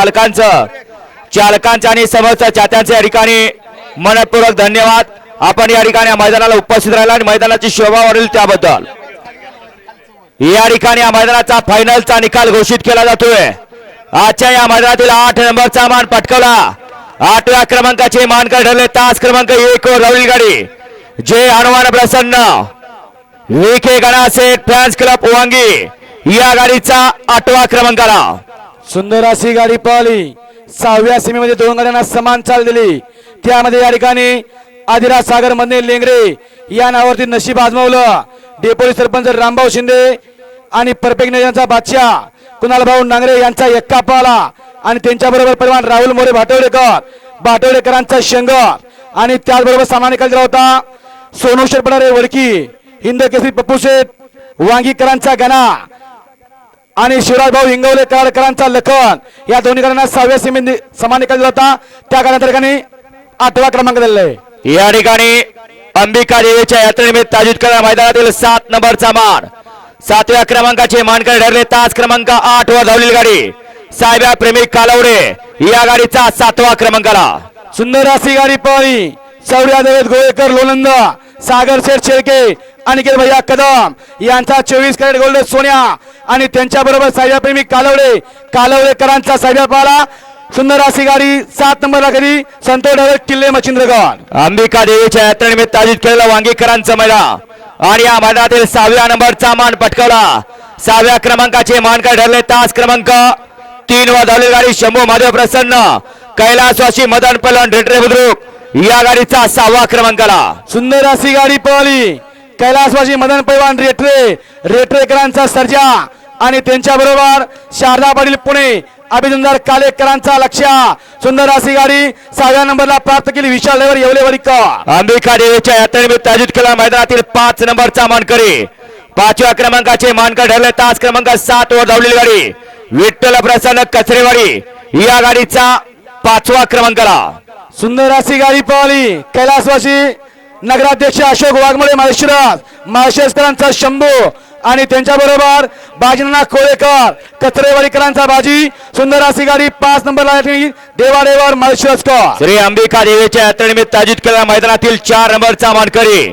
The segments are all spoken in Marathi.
मालकांचं चालकांचं आणि समस्त चात्यांचं या ठिकाणी मनपूर्वक धन्यवाद. आपण या ठिकाणी मैदानाला उपस्थित राहिला आणि मैदानाची शोभा वाढेल त्याबद्दल. या ठिकाणी या मैदानाचा फायनलचा निकाल घोषित केला जातोय. आजच्या या मैदानातील आठ नंबरचा मान पटकवला. आठव्या क्रमांकाचे मानकर ठरले. तास क्रमांक एक वर गाडी. जे हनुमान प्रसन्न. विखे गणासेठ फ्रान्स क्लब वांगी या गाडीचा आठवा क्रमांक आला सुंदर अशी गाडी पळाली. सहाव्या सीमेमध्ये दोन गाड्यांना समान चाल दिली. त्यामध्ये या ठिकाणी आदिराज सागरमध्ये लेंगरे या नावावरती नशीब आजमावलं. डेपोली सरपंच रामभाऊ शिंदे आणि परफेक्ट यांचा बादशाह कुणाल भाऊ नांगरे यांचा एक्का पळाला. आणि त्यांच्याबरोबर परिमाण राहुल मोरे भाटवडेकर भाटवडेकरांचा शंग. आणि त्याचबरोबर सामान्य निकाल होता सोनू शेटपणारे वडकी हिंद केसरी पप्पू शेठ वांगीकरांचा गणा. आणि शिवराज भाऊ हिंगवले कराडकरांचा लखन. या दोन्ही गाड्यांना सहाव्या सीमे समान निकाल दिला होता त्या गाड्या ठिकाणी आठवा क्रमांक दिलेला आहे. या ठिकाणी अंबिका देवीच्या यात्रेनिमित्त आयोजित केलेल्या मैदानातील सात नंबरचा मान. सातव्या क्रमांकाचे मानकर ठरले तास क्रमांक आठ वर धावलेली गाडी. साहेबा प्रेमी कालवडे या गाडीचा सातवा क्रमांकाला. सुंदर अशी गाडी चौड्या देवेत गोळेकर लोलंद सागर शेठ शेळके अनिकेत भैया कदम. यांचा चोवीस कॅरेट गोल्ड सोन्या. आणि त्यांच्या बरोबर साहेबा प्रेमी कालवडे. कालवडेकरांचा साहेबा पाला. सुंदर अशी गाडी सात नंबरला कधी संतोष किल्ले मच्छिंद्रगड. अंबिका देवीच्या यात्रेनिमित्त आयोजित केलेलं वांगीकरांचं मैदान आणि या मैदानातील सहाव्या नंबरचा मान पटकावला. सहाव्या क्रमांकाचे मानकर ठरले. तास क्रमांक तीन वर धावलेली गाडी शंभू महादेव प्रसन्न. कैलासवासी मदन पलवण रेटरे बुद्रुक. या गाडीचा सहावा क्रमांकाला. सुंदर अशी गाडी पळाली. कैलासवासी मदन पैवान रेटरे रेटरेकरांचा सर्जा. आणि त्यांच्या बरोबर शारदा पाटील पुणे अभिनंदर कालेकरांचा लक्ष सुंदर अशी गाडी सहाव्या नंबरला प्राप्त केली विशाल लेवर येवलेवाडी का अंबिका देवीच्या यात्रेनिमित्त आयोजित केलेल्या मैदानातील पाच नंबरचा मानकरी. पाचव्या क्रमांकाचे मानकर ठरले तास क्रमांक सात वर धावलेली गाडी. विठ्ठल प्रसन्न कचरेवाडी या गाडीचा पाचवा क्रमांकाला. सुंदर अशी गाडी पळाली कैलासवासी नगराध्यक्ष अशोक वाघमोडे माळशिरस माळशेसकरांचा शंभू आणि त्यांच्या बरोबर बाजीनाथ कोळेकर कचरेवाडीकरांचा बाजी सुंदर अशी गाडी पाच नंबरला देवाडेवर माळशिरसकर श्री अंबिका देवीच्या यात्रेनिमित्त आयोजित केलेल्या मैदानातील चार नंबरचा मानकरी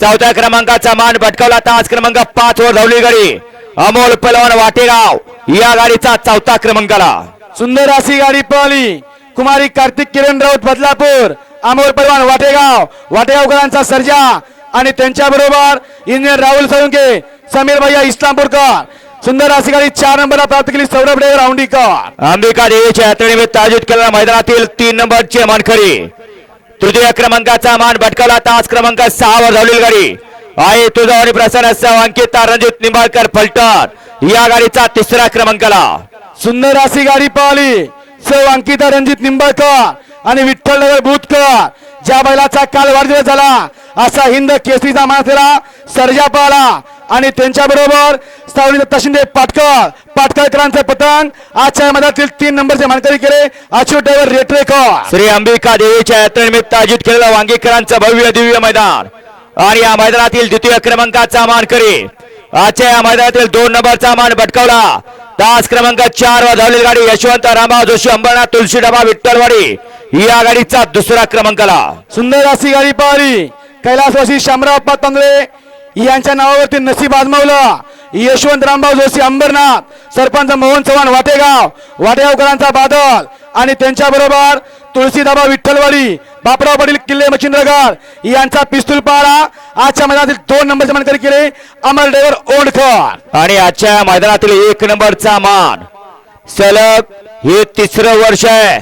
चौथ्या क्रमांकाचा मान पटकावला तास क्रमांक पाच वर धावली गाडी. अमोल पलवान वाटेगाव या गाडीचा चौथा क्रमांकाला. सुंदर अशी गाडी पळाली कुमारी कार्तिक किरण राऊत बदलापूर अमोल पैलवान वाटेगाव. वाटेगावकरांचा सर्जा. आणि त्यांच्या बरोबर इंजिनियर राहुल सोळंके समीर भैया इस्लामपूरकर. सुंदर अशी गाडी चार नंबरला प्राप्त केली सौरभ ड्रायव्हर औंडीकर अंबिका देवीच्या यात्रेनिमित्त आयोजित केलेल्या मैदानातील तीन नंबरचे मानकरी. तृतीय क्रमांकाचा मान भटकवला. तास क्रमांक सहा वर धावलेली गाडी. आहे तुझा आणि प्रसन्न सह अंकिता रणजित निंबाळकर फलटण. या गाडीचा तिसरा क्रमांकाला. सुंदर अशी गाडी पळाली सौ अंकिता रणजित निंबाळकर. आणि विठ्ठल नगर ज्या बैलाचा काल वाढदिवस झाला असा हिंद केसरीचा मानसेला सर्जा पळाला. आणि त्यांच्या बरोबर सावली तशिंदे पाटकर पाटकरकरांचे पतंग आजच्या मधातील तीन नंबरचे मानकरी केले अच्युत ड्रायव्हर रेटरेकर श्री अंबिका देवीच्या यात्रेनिमित्त आयोजित केलेलं वांगीकरांचं भव्य दिव्य मैदान. आणि या मैदानातील द्वितीय क्रमांकाचा मानकरी आजच्या या मैदानातील दोन नंबरचा मान भटकवला. तास क्रमांक चार वर धावलेली गाडी यशवंत रामा जोशी अंबरनाथ तुलसी डबा विठ्ठलवाडी. या गाडीचा दुसरा क्रमांकाला सुंदर अशी गाडी पळाली कैलासवासी शामराव तांदळे यांच्या नावावरती नसीब आजमावलं. यशवंत रामभाऊ जोशी अंबरनाथ सरपंच मोहन चव्हाण वाटेगाव वाटेगावकरांचा बादल आणि त्यांच्या बरोबर तुळशीदाबा विठ्ठलवाडी बापराव पाटील किल्ले मच्छिंद्रगड यांचा पिस्तूल पाळा. आजच्या मैदानातील दोन नंबरचे मानकरी केले अमर ड्रायव्हर ओंडकर आणि आजच्या मैदानातील एक नंबरचा मान सलग हे तिसरं वर्ष आहे.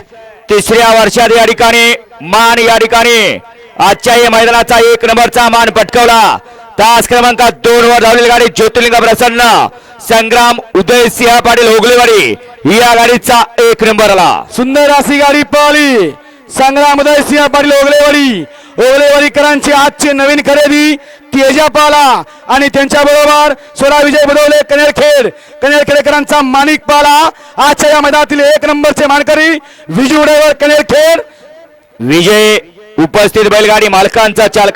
तिसऱ्या वर्षात या ठिकाणी मान या ठिकाणी. आजच्या या मैदानाचा एक नंबरचा मान पटकवला. तास क्रमांक दोन वर धावलेली गाडी ज्योतिर्लिंग प्रसन्न. संग्राम उदय सिंह पाटील होगलेवाडी या गाडीचा एक नंबर आला. सुंदर अशी गाडी पळाली. संग्राम उदय सिंह पाटील ओगलेवाडी ओगलेवाडीकरांची आजची नवीन खरेदी तेजापाला आणि त्यांच्या बरोबर सोळा विजय बदवले कनेरखेड कनेरखेडकरांचा माणिक पाला आजच्या या मैदानातील एक नंबरचे मानकरी विजय उडेवर कनेरखेड विजय उपस्थित बैलगाडी मालकांचा चालक